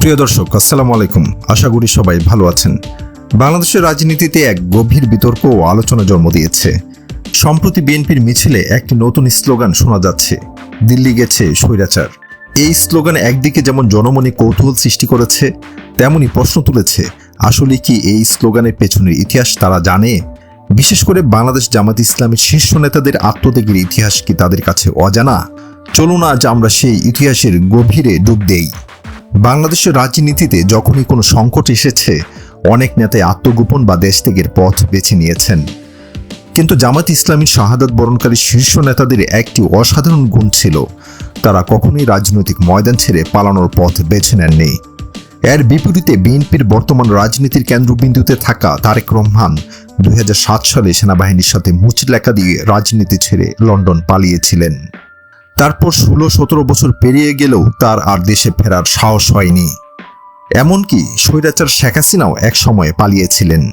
প্রিয় দর্শক, আসসালামু আলাইকুম। আশা করি সবাই ভালো আছেন। বাংলাদেশের রাজনীতিতে এক গভীর বিতর্ক ও আলোচনা জন্ম দিয়েছে। সম্প্রতি বিএনপির মিছিলে একটি নতুন স্লোগান শোনা যাচ্ছে, দিল্লি গেছে স্বৈরাচার। এই স্লোগান একদিকে যেমন জনমনে কৌতূহল সৃষ্টি করেছে, তেমনি প্রশ্ন তুলেছে, আসলে কি এই স্লোগানের পেছনের ইতিহাস তারা জানে? বিশেষ করে বাংলাদেশ জামাত ইসলামের শীর্ষ নেতাদের আত্মত্যাগের ইতিহাস কি তাদের কাছে অজানা? চলুন আজ আমরা সেই ইতিহাসের গভীরে ডুব দেই। বাংলাদেশের রাজনীতিতে যখনই কোনো সংকট এসেছে, অনেক নেতাই আত্মগোপন বা দেশ ত্যাগের পথ বেছে নিয়েছেন। কিন্তু জামাত ইসলামী শাহাদাত বরণকারী শীর্ষ নেতাদের একটি অসাধারণ গুণ ছিল। তারা কখনোই রাজনৈতিক ময়দান ছেড়ে পালানোর পথ বেছে নেননি। এর বিপরীতে বিএনপির বর্তমান রাজনীতির কেন্দ্রবিন্দুতে থাকা তারেক রহমান দু হাজার সাত সালে সেনাবাহিনীর সাথে মুচলেখা দিয়ে রাজনীতি ছেড়ে লন্ডন পালিয়েছিলেন। তারপর ষোলো সতেরো বছর পেরিয়ে গেলেও তার আর দেশে ফেরার সাহস হয়নি। এমনকি স্বৈরাচার শেখ হাসিনাও এক সময়ে পালিয়েছিলেন।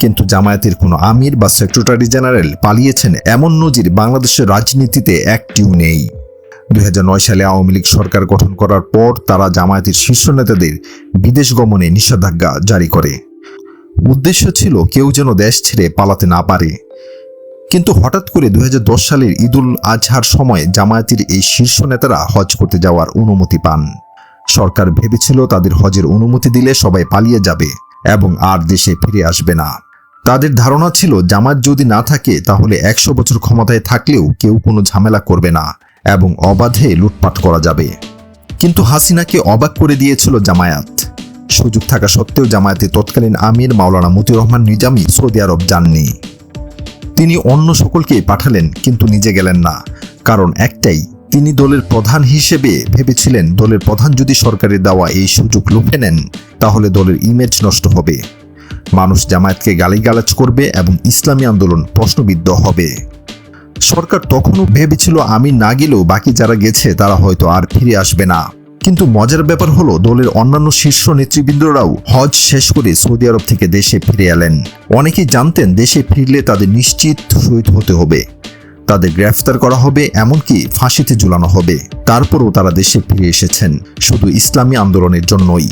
কিন্তু জামায়াতের কোনো আমির বা সেক্রেটারি জেনারেল পালিয়েছেন এমন নজির বাংলাদেশের রাজনীতিতে একটিও নেই। দু হাজার নয় সালে আওয়ামী লীগ সরকার গঠন করার পর তারা জামায়াতের শীর্ষ নেতাদের বিদেশ গমনে নিষেধাজ্ঞা জারি করে। উদ্দেশ্য ছিল কেউ যেন দেশ ছেড়ে পালাতে না পারে। কিন্তু হঠাৎ করে দু হাজার দশ সালের ঈদুল আজহার সময় জামায়াতের এই শীর্ষ নেতারা হজ করতে যাওয়ার অনুমতি পান। সরকার ভেবেছিল তাদের হজের অনুমতি দিলে সবাই পালিয়ে যাবে এবং আর দেশে ফিরে আসবে না। তাদের ধারণা ছিল, জামায়াত যদি না থাকে, তাহলে একশো বছর ক্ষমতায় থাকলেও কেউ কোনো ঝামেলা করবে না এবং অবাধে লুটপাট করা যাবে। কিন্তু হাসিনাকে অবাক করে দিয়েছিল জামায়াত। সুযোগ থাকা সত্ত্বেও জামায়াতে তৎকালীন আমির মাওলানা মতিউর রহমান নিজামী সৌদি আরব যাননি। তিনি অন্য সকলকে পাঠালেন, কিন্তু নিজে গেলেন না। কারণ একটাই, তিনি দলের প্রধান হিসেবে ভেবেছিলেন দলের প্রধান যদি সরকারের দেওয়া এই সুযোগ লুফে নেন, তাহলে দলের ইমেজ নষ্ট হবে। মানুষ জামায়াতকে গালিগালাজ করবে এবং ইসলামী আন্দোলন প্রশ্নবিদ্ধ হবে। সরকার তখনও ভেবেছিল আমি না গেলেও বাকি যারা গেছে, তারা হয়তো আর ফিরে আসবে না। কিন্তু মজার ব্যাপার হলো, দলের অন্যান্য শীর্ষ নেতৃবৃন্দরাও হজ শেষ করে সৌদি আরব থেকে দেশে ফিরে এলেন। অনেকেই জানতেন দেশে ফিরলে তাদের নিশ্চিত শহীদ হতে হবে। তাদের গ্রেফতার করা হবে, এমনকি ফাঁসিতে ঝুলানো হবে। তারপরও তারা দেশে ফিরে এসেছেন, শুধু ইসলামী আন্দোলনের জন্যই।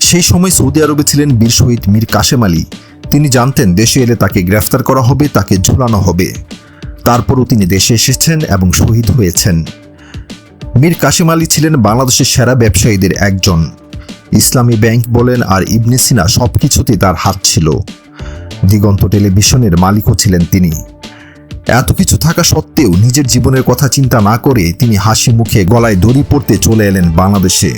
সেই সময় সৌদি আরবে ছিলেন বীর শহীদ মীর কাশেম আলী। তিনি জানতেন দেশে এলে তাকে গ্রেফতার করা হবে, তাকে ঝুলানো হবে। তারপরও তিনি দেশে এসেছেন এবং শহীদ হয়েছেন। মীর কাশেম আলী ছিলেন বাংলাদেশের সেরা ব্যবসায়ীদের একজন। ইসলামী ব্যাংক বলেন, আর ইবনে সিনা সবকিছুতে তার হাত ছিল। দিগন্ত টেলিভিশনের মালিকও ছিলেন তিনি। এত কিছু থাকা সত্ত্বেও নিজের জীবনের কথা চিন্তা না করে তিনি হাসি মুখে গলায় দড়ি পড়তে চলে এলেন বাংলাদেশে।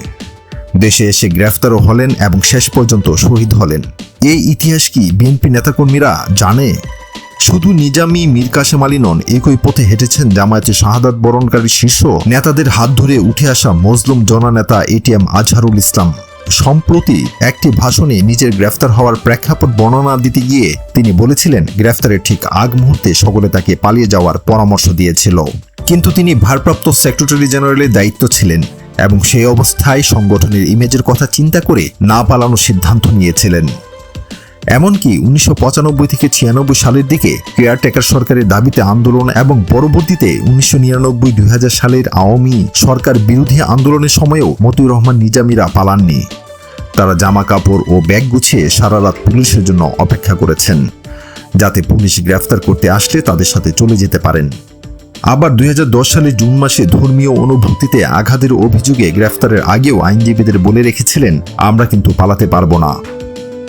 দেশে এসে গ্রেফতারও হলেন এবং শেষ পর্যন্ত শহীদ হলেন। এই ইতিহাস কি বিএনপি নেতাকর্মীরা জানে? শুধু নিজামি মীর কাশেম আলী নন, একই পথে হেঁটেছেন জামায়াতে শাহাদাত বরণকারী শীর্ষ নেতাদের হাত ধরে উঠে আসা মজলুম জননেতা এটিএম আজহারুল ইসলাম। সম্প্রতি একটি ভাষণে নিজের গ্রেফতার হওয়ার প্রেক্ষাপট বর্ণনা দিতে গিয়ে তিনি বলেছিলেন, গ্রেফতারের ঠিক আগ মুহূর্তে সকলে তাকে পালিয়ে যাওয়ার পরামর্শ দিয়েছিল। কিন্তু তিনি ভারপ্রাপ্ত সেক্রেটারি জেনারেলের দায়িত্ব ছিলেন এবং সেই অবস্থায় সংগঠনের ইমেজের কথা চিন্তা করে না পালানোর সিদ্ধান্ত নিয়েছিলেন। এমনকি উনিশশো পঁচানব্বই থেকে ছিয়ানব্বই সালের দিকে কেয়ারটেকার সরকারের দাবিতে আন্দোলন এবং পরবর্তীতে উনিশশো নিরানব্বই দুই সালের আওয়ামী সরকার বিরোধী আন্দোলনের সময়েও মতিউর রহমান নিজামীরা পালাননি। তারা জামা কাপড় ও ব্যাগ গুছিয়ে সারা রাত পুলিশের জন্য অপেক্ষা করেছেন, যাতে পুলিশ গ্রেফতার করতে আসলে তাদের সাথে চলে যেতে পারেন। আবার দুই সালে জুন মাসে ধর্মীয় অনুভূতিতে আঘাতের অভিযোগে গ্রেফতারের আগেও আইনজীবীদের বলে রেখেছিলেন, আমরা কিন্তু পালাতে পারব না।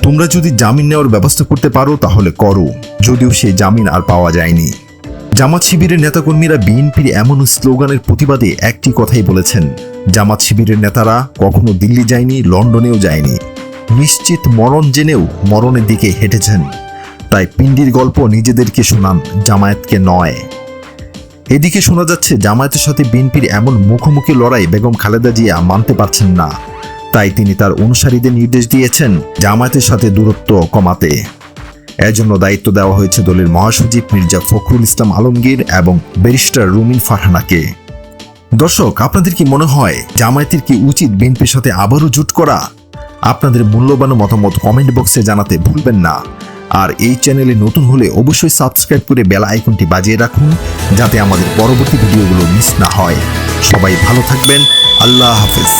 তোমরা যদি জামিন নেওয়ার ব্যবস্থা করতে পারো, তাহলে করো। যদিও সেই জামিন আর পাওয়া যায়নি। জামাত শিবিরের নেতাকর্মীরা বিএনপির এমন স্লোগানের প্রতিবাদে একটি কথাই বলেছেন। জামাত শিবিরের নেতারা কখনো দিল্লি যায়নি, লন্ডনেও যায়নি। নিশ্চিত মরণ জেনেও মরণের দিকে হেঁটেছেন। তাই পিন্ডির গল্প নিজেদেরকে শোনান জামায়াতকে নয়। এদিকে শোনা যাচ্ছে, জামায়াতের সাথে বিএনপির এমন মুখোমুখি লড়াই বেগম খালেদা জিয়া মানতে পারছেন না। তাই তিনি তার অনুসারীদের নির্দেশ দিয়েছেন জামায়াতের সাথে দূরত্ব কমাতে। এজন্য দায়িত্ব দেওয়া হয়েছে দলের মহাসচিব মির্জা ফখরুল ইসলাম আলমগীর এবং ব্যারিস্টার রুমিন ফারহানাকে। দর্শক, আপনাদের কি মনে হয় জামায়াতের কি উচিত বিএনপির সাথে আবারও জুট করা? আপনাদের মূল্যবান মতামত কমেন্ট বক্সে জানাতে ভুলবেন না। আর এই চ্যানেলে নতুন হলে অবশ্যই সাবস্ক্রাইব করে বেল আইকনটি বাজিয়ে রাখুন, যাতে আমাদের পরবর্তী ভিডিওগুলো মিস না হয়। সবাই ভালো থাকবেন। আল্লাহ হাফেজ।